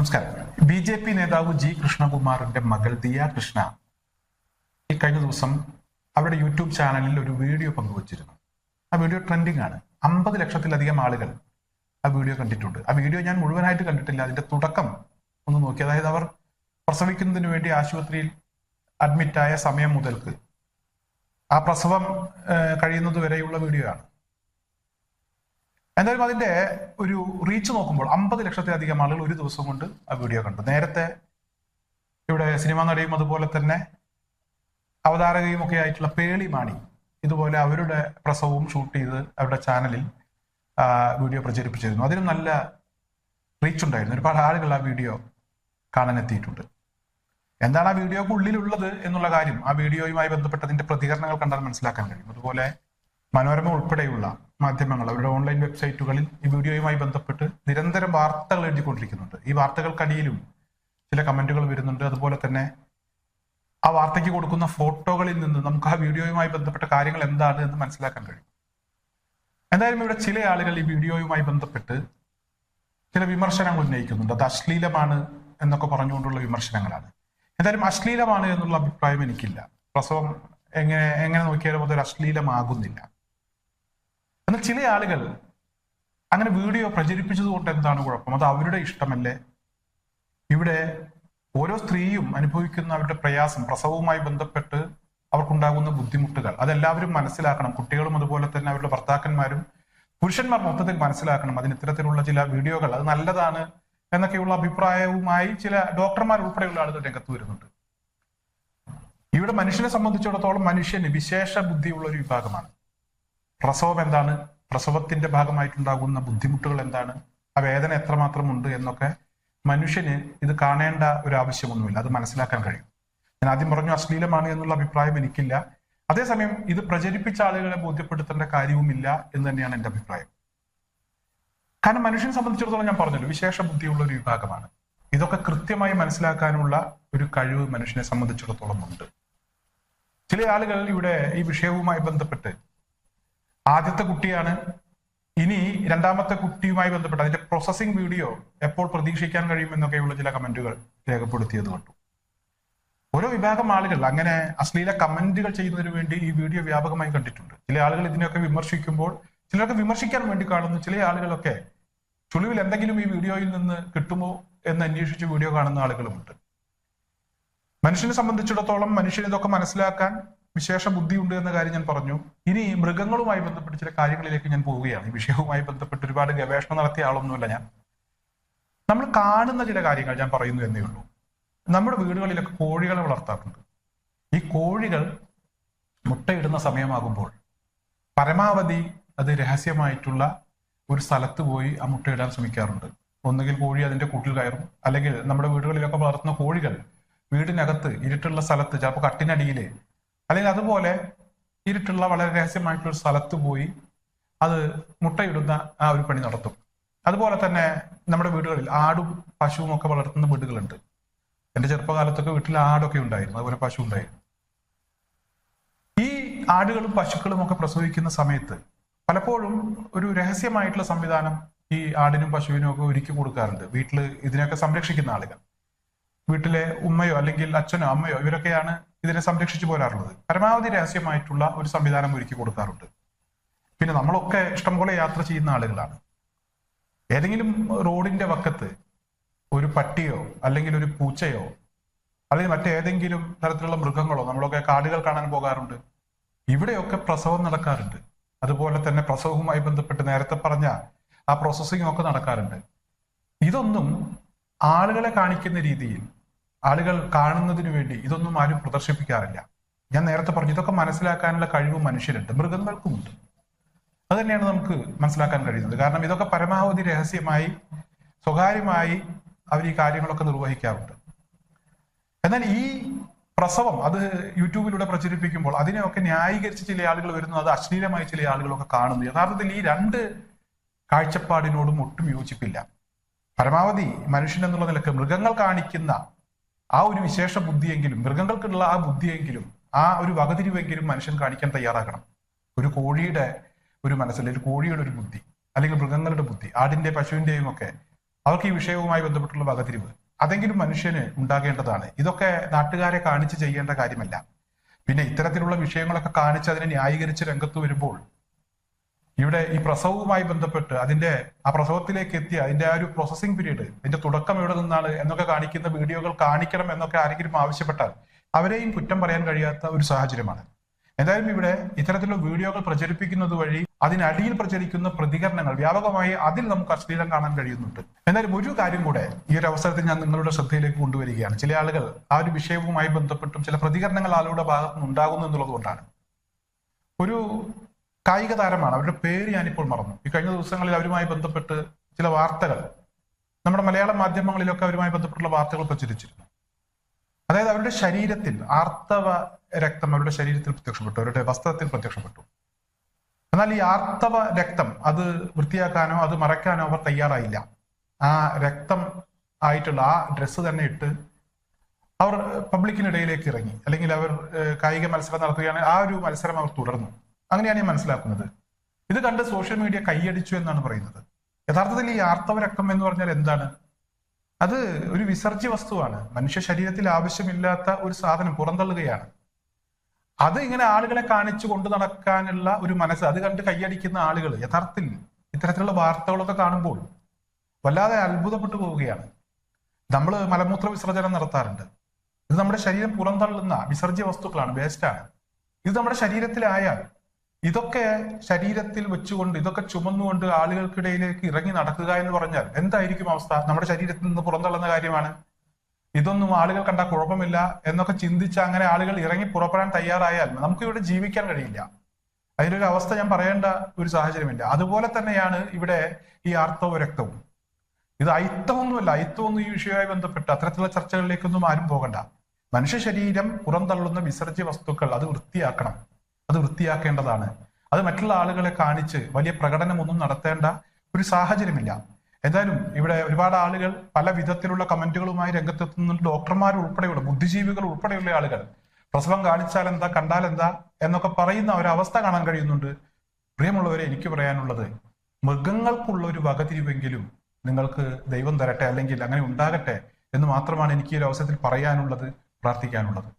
നമസ്കാരം. B J P നേതാവ് G കൃഷ്ണകുമാറിന്റെ മകൾ ദിയ കൃഷ്ണ ഈ കഴിഞ്ഞ ദിവസം അവരുടെ യൂട്യൂബ് ചാനലിൽ ഒരു വീഡിയോ പങ്കുവച്ചിരുന്നു. ആ വീഡിയോ ട്രെൻഡിങ് ആണ്. അമ്പത് ലക്ഷത്തിലധികം ആളുകൾ ആ വീഡിയോ കണ്ടിട്ടുണ്ട്. ആ വീഡിയോ ഞാൻ മുഴുവനായിട്ട് കണ്ടിട്ടില്ല. അതിന്റെ തുടക്കം ഒന്ന് നോക്കി. അതായത് അവർ പ്രസവിക്കുന്നതിന് വേണ്ടി ആശുപത്രിയിൽ അഡ്മിറ്റായ സമയം മുതൽക്ക് ആ പ്രസവം കഴിയുന്നത് വരെയുള്ള വീഡിയോ ആണ്. എന്തായാലും അതിന്റെ ഒരു റീച്ച് നോക്കുമ്പോൾ അമ്പത് ലക്ഷത്തിലധികം ആളുകൾ ഒരു ദിവസം കൊണ്ട് ആ വീഡിയോ കണ്ടു. നേരത്തെ ഇവിടെ സിനിമാ നടിയും അതുപോലെ തന്നെ അവതാരകയും ഒക്കെ ആയിട്ടുള്ള പേളി മാണി ഇതുപോലെ അവരുടെ പ്രസവവും ഷൂട്ട് ചെയ്ത് അവരുടെ ചാനലിൽ വീഡിയോ പ്രചരിപ്പിച്ചിരുന്നു. അതിനും നല്ല റീച്ച് ഉണ്ടായിരുന്നു. ഒരുപാട് ആളുകൾ ആ വീഡിയോ കാണാൻ എത്തിയിട്ടുണ്ട്. എന്താണ് ആ വീഡിയോക്ക് ഉള്ളിലുള്ളത് എന്നുള്ള കാര്യം ആ വീഡിയോയുമായി ബന്ധപ്പെട്ടതിന്റെ പ്രതികരണങ്ങൾ കണ്ടാൽ മനസ്സിലാക്കാൻ കഴിയും. അതുപോലെ മനോരമ ഉൾപ്പെടെയുള്ള മാധ്യമങ്ങൾ അവരുടെ ഓൺലൈൻ വെബ്സൈറ്റുകളിൽ ഈ വീഡിയോയുമായി ബന്ധപ്പെട്ട് നിരന്തരം വാർത്തകൾ എഴുതിക്കൊണ്ടിരിക്കുന്നുണ്ട്. ഈ വാർത്തകൾക്കടിയിലും ചില കമന്റുകൾ വരുന്നുണ്ട്. അതുപോലെ തന്നെ ആ വാർത്തയ്ക്ക് കൊടുക്കുന്ന ഫോട്ടോകളിൽ നിന്ന് നമുക്ക് ആ വീഡിയോയുമായി ബന്ധപ്പെട്ട കാര്യങ്ങൾ എന്താണ് എന്ന് മനസ്സിലാക്കാൻ കഴിയും. എന്തായാലും ഇവിടെ ചില ആളുകൾ ഈ വീഡിയോയുമായി ബന്ധപ്പെട്ട് ചില വിമർശനങ്ങൾ ഉന്നയിക്കുന്നുണ്ട്. അത് അശ്ലീലമാണ് എന്നൊക്കെ പറഞ്ഞുകൊണ്ടുള്ള വിമർശനങ്ങളാണ്. എന്തായാലും അശ്ലീലമാണ് എന്നുള്ള അഭിപ്രായം എനിക്കില്ല. പ്രസവം എങ്ങനെ എങ്ങനെ നോക്കിയാലും അതൊരു അശ്ലീലമാകുന്നില്ല. ചില ആളുകൾ അങ്ങനെ വീഡിയോ പ്രചരിപ്പിച്ചത് കൊണ്ട് എന്താണ് കുഴപ്പം? അത് അവരുടെ ഇഷ്ടമല്ലേ? ഇവിടെ ഓരോ സ്ത്രീയും അനുഭവിക്കുന്ന അവരുടെ പ്രയാസം പ്രസവവുമായി ബന്ധപ്പെട്ട് അവർക്കുണ്ടാകുന്ന ബുദ്ധിമുട്ടുകൾ അതെല്ലാവരും മനസ്സിലാക്കണം. കുട്ടികളും അതുപോലെ തന്നെ അവരുടെ ഭർത്താക്കന്മാരും പുരുഷന്മാർ മൊത്തത്തിൽ മനസ്സിലാക്കണം അതിന് ഇത്തരത്തിലുള്ള ചില വീഡിയോകൾ. അത് നല്ലതാണ് എന്നൊക്കെയുള്ള അഭിപ്രായവുമായി ചില ഡോക്ടർമാർ ഉൾപ്പെടെയുള്ള ആളുകൾ രംഗത്ത് വരുന്നുണ്ട്. ഇവിടെ മനുഷ്യനെ സംബന്ധിച്ചിടത്തോളം മനുഷ്യന് വിശേഷ ബുദ്ധിയുള്ള ഒരു വിഭാഗമാണ്. പ്രസവം എന്താണ്? പ്രസവത്തിന്റെ ഭാഗമായിട്ടുണ്ടാകുന്ന ബുദ്ധിമുട്ടുകൾ എന്താണ്? ആ വേദന എത്രമാത്രം ഉണ്ട് എന്നൊക്കെ മനുഷ്യന് ഇത് കാണേണ്ട ഒരു ആവശ്യമൊന്നുമില്ല. അത് മനസ്സിലാക്കാൻ കഴിയും. ഞാൻ ആദ്യം പറഞ്ഞു അശ്ലീലമാണ് എന്നുള്ള അഭിപ്രായം എനിക്കില്ല. അതേസമയം ഇത് പ്രചരിപ്പിച്ച ആളുകളെ ബോധ്യപ്പെടുത്തേണ്ട കാര്യവുമില്ല എന്ന് തന്നെയാണ് എന്റെ അഭിപ്രായം. കാരണം മനുഷ്യനെ സംബന്ധിച്ചിടത്തോളം ഞാൻ പറഞ്ഞല്ലോ വിശേഷ ബുദ്ധിയുള്ള ഒരു വിഭാഗമാണ്. ഇതൊക്കെ കൃത്യമായി മനസ്സിലാക്കാനുള്ള ഒരു കഴിവ് മനുഷ്യനെ സംബന്ധിച്ചിടത്തോളം ഉണ്ട്. ചില ആളുകൾ ഇവിടെ ഈ വിഷയവുമായി ബന്ധപ്പെട്ട് ആദ്യത്തെ കുട്ടിയാണ്. ഇനി രണ്ടാമത്തെ കുട്ടിയുമായി ബന്ധപ്പെട്ട് അതിന്റെ പ്രോസസ്സിംഗ് വീഡിയോ എപ്പോൾ പ്രതീക്ഷിക്കാൻ കഴിയുമെന്നൊക്കെയുള്ള ചില കമന്റുകൾ രേഖപ്പെടുത്തിയത് കണ്ടു. ഓരോ വിഭാഗം ആളുകൾ അങ്ങനെ അശ്ലീല കമന്റുകൾ ചെയ്യുന്നതിന് വേണ്ടി ഈ വീഡിയോ വ്യാപകമായി കണ്ടിട്ടുണ്ട്. ചില ആളുകൾ ഇതിനെയൊക്കെ വിമർശിക്കുമ്പോൾ ചിലർക്ക് വിമർശിക്കാൻ വേണ്ടി കാണുന്നു. ചില ആളുകളൊക്കെ ചുളിവിൽ എന്തെങ്കിലും ഈ വീഡിയോയിൽ നിന്ന് കിട്ടുമോ എന്ന് അന്വേഷിച്ച് വീഡിയോ കാണുന്ന ആളുകളുമുണ്ട്. മനുഷ്യനെ സംബന്ധിച്ചിടത്തോളം മനുഷ്യന് ഇതൊക്കെ മനസ്സിലാക്കാൻ വിശേഷ ബുദ്ധിയുണ്ട് എന്ന കാര്യം ഞാൻ പറഞ്ഞു. ഇനി മൃഗങ്ങളുമായി ബന്ധപ്പെട്ട് ചില കാര്യങ്ങളിലേക്ക് ഞാൻ പോവുകയാണ്. ഈ വിഷയവുമായി ബന്ധപ്പെട്ട് ഒരുപാട് ഗവേഷണം നടത്തിയ ആളൊന്നുമല്ല ഞാൻ. നമ്മൾ കാണുന്ന ചില കാര്യങ്ങൾ ഞാൻ പറയുന്നു എന്നേ ഉള്ളൂ. നമ്മുടെ വീടുകളിലൊക്കെ കോഴികളെ വളർത്താറുണ്ട്. ഈ കോഴികൾ മുട്ടയിടുന്ന സമയമാകുമ്പോൾ പരമാവധി അത് രഹസ്യമായിട്ടുള്ള ഒരു സ്ഥലത്ത് പോയി ആ മുട്ടയിടാൻ ശ്രമിക്കാറുണ്ട്. ഒന്നുകിൽ കോഴി അതിന്റെ കൂട്ടിൽ കയറും. അല്ലെങ്കിൽ നമ്മുടെ വീടുകളിലൊക്കെ വളർത്തുന്ന കോഴികൾ വീടിനകത്ത് ഇരുട്ടുള്ള സ്ഥലത്ത് ചിലപ്പോൾ കട്ടിനടിയിൽ അല്ലെങ്കിൽ അതുപോലെ ഇരുട്ടുള്ള വളരെ രഹസ്യമായിട്ടുള്ള സ്ഥലത്ത് പോയി അത് മുട്ടയിടുന്ന ആ ഒരു പണി നടത്തും. അതുപോലെ തന്നെ നമ്മുടെ വീടുകളിൽ ആടും പശുവും ഒക്കെ വളർത്തുന്ന വീടുകളുണ്ട്. എന്റെ ചെറുപ്പകാലത്തൊക്കെ വീട്ടിൽ ആടൊക്കെ ഉണ്ടായിരുന്നു. അതുപോലെ പശു ഉണ്ടായിരുന്നു. ഈ ആടുകളും പശുക്കളും ഒക്കെ പ്രസവിക്കുന്ന സമയത്ത് പലപ്പോഴും ഒരു രഹസ്യമായിട്ടുള്ള സംവിധാനം ഈ ആടിനും പശുവിനും ഒക്കെ ഒരുക്കി കൊടുക്കാറുണ്ട്. വീട്ടിൽ ഇതിനെയൊക്കെ സംരക്ഷിക്കുന്ന ആളുകൾ. വീട്ടിലെ ഉമ്മയോ അല്ലെങ്കിൽ അച്ഛനോ അമ്മയോ ഇവരൊക്കെയാണ് ഇതിനെ സംരക്ഷിച്ചു പോരാറുള്ളത്. പരമാവധി രഹസ്യമായിട്ടുള്ള ഒരു സംവിധാനം ഒരുക്കി കൊടുക്കാറുണ്ട്. പിന്നെ നമ്മളൊക്കെ ഇഷ്ടംപോലെ യാത്ര ചെയ്യുന്ന ആളുകളാണ്. ഏതെങ്കിലും റോഡിന്റെ വക്കത്ത് ഒരു പട്ടിയോ അല്ലെങ്കിൽ ഒരു പൂച്ചയോ അല്ലെങ്കിൽ മറ്റേതെങ്കിലും തരത്തിലുള്ള മൃഗങ്ങളോ നമ്മളൊക്കെ കാടുകൾ കാണാൻ പോകാറുണ്ട്. ഇവിടെയൊക്കെ പ്രസവം നടക്കാറുണ്ട്. അതുപോലെ തന്നെ പ്രസവവുമായി ബന്ധപ്പെട്ട് നേരത്തെ പറഞ്ഞ ആ പ്രോസസ്സിംഗ് ഒക്കെ നടക്കാറുണ്ട്. ഇതൊന്നും ആളുകളെ കാണിക്കുന്ന രീതിയിൽ ആളുകൾ കാണുന്നതിന് വേണ്ടി ഇതൊന്നും ആരും പ്രദർശിപ്പിക്കാറില്ല. ഞാൻ നേരത്തെ പറഞ്ഞു ഇതൊക്കെ മനസ്സിലാക്കാനുള്ള കഴിവ് മനുഷ്യരുണ്ട് മൃഗങ്ങൾക്കുമുണ്ട്. അത് തന്നെയാണ് നമുക്ക് മനസ്സിലാക്കാൻ കഴിയുന്നത്. കാരണം ഇതൊക്കെ പരമാവധി രഹസ്യമായി സ്വകാര്യമായി അവർ ഈ കാര്യങ്ങളൊക്കെ നിർവഹിക്കാറുണ്ട്. എന്നാൽ ഈ പ്രസവം അത് യൂട്യൂബിലൂടെ പ്രചരിപ്പിക്കുമ്പോൾ അതിനെയൊക്കെ ന്യായീകരിച്ച് ചില ആളുകൾ വരുന്നു അത് അശ്ലീലമായി ചില ആളുകളൊക്കെ കാണുന്നു. യഥാർത്ഥത്തിൽ ഈ രണ്ട് കാഴ്ചപ്പാടിനോടും ഒട്ടും യോജിപ്പില്ല. പരമാവധി മനുഷ്യൻ എന്നുള്ള നിലയ്ക്ക് മൃഗങ്ങൾ കാണിക്കുന്ന ആ ഒരു വിശേഷ ബുദ്ധിയെങ്കിലും മൃഗങ്ങൾക്കുള്ള ആ ബുദ്ധിയെങ്കിലും ആ ഒരു വകതിരിവെങ്കിലും മനുഷ്യൻ കാണിക്കാൻ തയ്യാറാക്കണം ഒരു കോഴിയുടെ ഒരു മനസ്സിൽ ഒരു കോഴിയുടെ ഒരു ബുദ്ധി അല്ലെങ്കിൽ മൃഗങ്ങളുടെ ബുദ്ധി ആടിന്റെ പശുവിന്റെയും ഒക്കെ അവർക്ക് ഈ വിഷയവുമായി ബന്ധപ്പെട്ടുള്ള വകതിരിവ് അതെങ്കിലും മനുഷ്യന് ഉണ്ടാകേണ്ടതാണ്. ഇതൊക്കെ നാട്ടുകാരെ കാണിച്ച് ചെയ്യേണ്ട കാര്യമല്ല. പിന്നെ ഇത്തരത്തിലുള്ള വിഷയങ്ങളൊക്കെ കാണിച്ച് അതിനെ ന്യായീകരിച്ച് രംഗത്ത് വരുമ്പോൾ ഇവിടെ ഈ പ്രസവവുമായി ബന്ധപ്പെട്ട് അതിന്റെ ആ പ്രസവത്തിലേക്ക് എത്തിയ അതിന്റെ ആ ഒരു പ്രോസസ്സിംഗ് പീരീഡ് അതിന്റെ തുടക്കം എവിടെ നിന്നാണ് എന്നൊക്കെ കാണിക്കുന്ന വീഡിയോകൾ കാണിക്കണം എന്നൊക്കെ ആരെങ്കിലും ആവശ്യപ്പെട്ടാൽ അവരെയും കുറ്റം പറയാൻ കഴിയാത്ത ഒരു സാഹചര്യമാണ്. എന്തായാലും ഇവിടെ ഇത്തരത്തിലുള്ള വീഡിയോകൾ പ്രചരിപ്പിക്കുന്നത് വഴി അതിനടിയിൽ പ്രചരിക്കുന്ന പ്രതികരണങ്ങൾ വ്യാപകമായി അതിൽ നമുക്ക് അശ്ലീലം കാണാൻ കഴിയുന്നുണ്ട്. എന്തായാലും ഒരു കാര്യം കൂടെ ഈ ഒരു അവസരത്തിൽ ഞാൻ നിങ്ങളുടെ ശ്രദ്ധയിലേക്ക് കൊണ്ടുവരികയാണ്. ചില ആളുകൾ ആ ഒരു വിഷയവുമായി ബന്ധപ്പെട്ടും ചില പ്രതികരണങ്ങൾ ആളുകളുടെ ഭാഗത്തുനിന്ന് ഉണ്ടാകുന്നു എന്നുള്ളത് കൊണ്ടാണ്. ഒരു കായിക താരമാണ് അവരുടെ പേര് ഞാനിപ്പോൾ മറന്നു. ഈ കഴിഞ്ഞ ദിവസങ്ങളിൽ അവരുമായി ബന്ധപ്പെട്ട് ചില വാർത്തകൾ നമ്മുടെ മലയാള മാധ്യമങ്ങളിലൊക്കെ അവരുമായി ബന്ധപ്പെട്ടുള്ള വാർത്തകൾ പ്രചരിച്ചിരുന്നു. അതായത് അവരുടെ ശരീരത്തിൽ ആർത്തവ രക്തം അവരുടെ ശരീരത്തിൽ പ്രത്യക്ഷപ്പെട്ടു അവരുടെ വസ്ത്രത്തിൽ പ്രത്യക്ഷപ്പെട്ടു. എന്നാൽ ഈ ആർത്തവ രക്തം അത് വൃത്തിയാക്കാനോ അത് മറയ്ക്കാനോ അവർ തയ്യാറായില്ല. ആ രക്തം ആയിട്ടുള്ള ആ ഡ്രസ്സ് തന്നെ ഇട്ട് അവർ പബ്ലിക്കിനിടയിലേക്ക് ഇറങ്ങി. അല്ലെങ്കിൽ അവർ കായിക മത്സരം നടത്തുകയാണെങ്കിൽ ആ ഒരു മത്സരം അവർ തുടർന്നു. അങ്ങനെയാണ് ഞാൻ മനസ്സിലാക്കുന്നത്. ഇത് കണ്ട് സോഷ്യൽ മീഡിയ കൈയടിച്ചു എന്നാണ് പറയുന്നത്. യഥാർത്ഥത്തിൽ ഈ ആർത്തവരക്കം എന്ന് പറഞ്ഞാൽ എന്താണ്? അത് ഒരു വിസർജ്യ വസ്തുവാണ്. മനുഷ്യ ശരീരത്തിൽ ആവശ്യമില്ലാത്ത ഒരു സാധനം പുറന്തള്ളുകയാണ്. അത് ഇങ്ങനെ ആളുകളെ കാണിച്ചു കൊണ്ടു നടക്കാനുള്ള ഒരു മനസ്സ് അത് കണ്ട് കൈയടിക്കുന്ന ആളുകൾ യഥാർത്ഥത്തിൽ ഇത്തരത്തിലുള്ള വാർത്തകളൊക്കെ കാണുമ്പോൾ വല്ലാതെ അത്ഭുതപ്പെട്ടു പോവുകയാണ്. നമ്മൾ മലമൂത്ര വിസർജനം നടത്താറുണ്ട്. ഇത് നമ്മുടെ ശരീരം പുറന്തള്ളുന്ന വിസർജ്യ വസ്തുക്കളാണ് വേസ്റ്റാണ് ഇത് നമ്മുടെ ശരീരത്തിലായാൽ ഇതൊക്കെ ശരീരത്തിൽ വെച്ചുകൊണ്ട് ഇതൊക്കെ ചുമന്നുകൊണ്ട് ആളുകൾക്കിടയിലേക്ക് ഇറങ്ങി നടക്കുക എന്ന് പറഞ്ഞാൽ എന്തായിരിക്കും അവസ്ഥ? നമ്മുടെ ശരീരത്തിൽ നിന്ന് പുറന്തള്ളുന്ന കാര്യമാണ്. ഇതൊന്നും ആളുകൾ കണ്ട കുഴപ്പമില്ല എന്നൊക്കെ ചിന്തിച്ച് അങ്ങനെ ആളുകൾ ഇറങ്ങി പുറപ്പെടാൻ തയ്യാറായാൽ നമുക്ക് ഇവിടെ ജീവിക്കാൻ കഴിയില്ല. അതിനൊരു അവസ്ഥ ഞാൻ പറയേണ്ട ഒരു സാഹചര്യമില്ല. അതുപോലെ തന്നെയാണ് ഇവിടെ ഈ ആർത്തവ രക്തവും. ഇത് അയിത്തമൊന്നുമല്ല. അയിത്തമൊന്നും ഈ വിഷയവുമായി ബന്ധപ്പെട്ട് അത്തരത്തിലുള്ള ചർച്ചകളിലേക്കൊന്നും ആരും പോകണ്ട. മനുഷ്യ ശരീരം പുറന്തള്ളുന്ന വിസർജ്യ വസ്തുക്കൾ അത് വൃത്തിയാക്കണം. അത് വൃത്തിയാക്കേണ്ടതാണ്. അത് മറ്റുള്ള ആളുകളെ കാണിച്ച് വലിയ പ്രകടനമൊന്നും നടത്തേണ്ട ഒരു സാഹചര്യമില്ല. എന്തായാലും ഇവിടെ ഒരുപാട് ആളുകൾ പല വിധത്തിലുള്ള കമന്റുകളുമായി രംഗത്തെത്തുന്നുണ്ട്. ഡോക്ടർമാർ ഉൾപ്പെടെയുള്ള ബുദ്ധിജീവികൾ ഉൾപ്പെടെയുള്ള ആളുകൾ. പ്രസവം കാണിച്ചാൽ എന്താ കണ്ടാൽ എന്താ എന്നൊക്കെ പറയുന്ന ഒരവസ്ഥ കാണാൻ കഴിയുന്നുണ്ട്. പ്രിയമുള്ളവരെ എനിക്ക് പറയാനുള്ളത് മൃഗങ്ങൾക്കുള്ള ഒരു വകതിരിവെങ്കിലും നിങ്ങൾക്ക് ദൈവം തരട്ടെ അല്ലെങ്കിൽ അങ്ങനെ ഉണ്ടാകട്ടെ എന്ന് മാത്രമാണ് എനിക്ക് ഈ ഒരു അവസരത്തിൽ പറയാനുള്ളത് പ്രാർത്ഥിക്കാനുള്ളത്.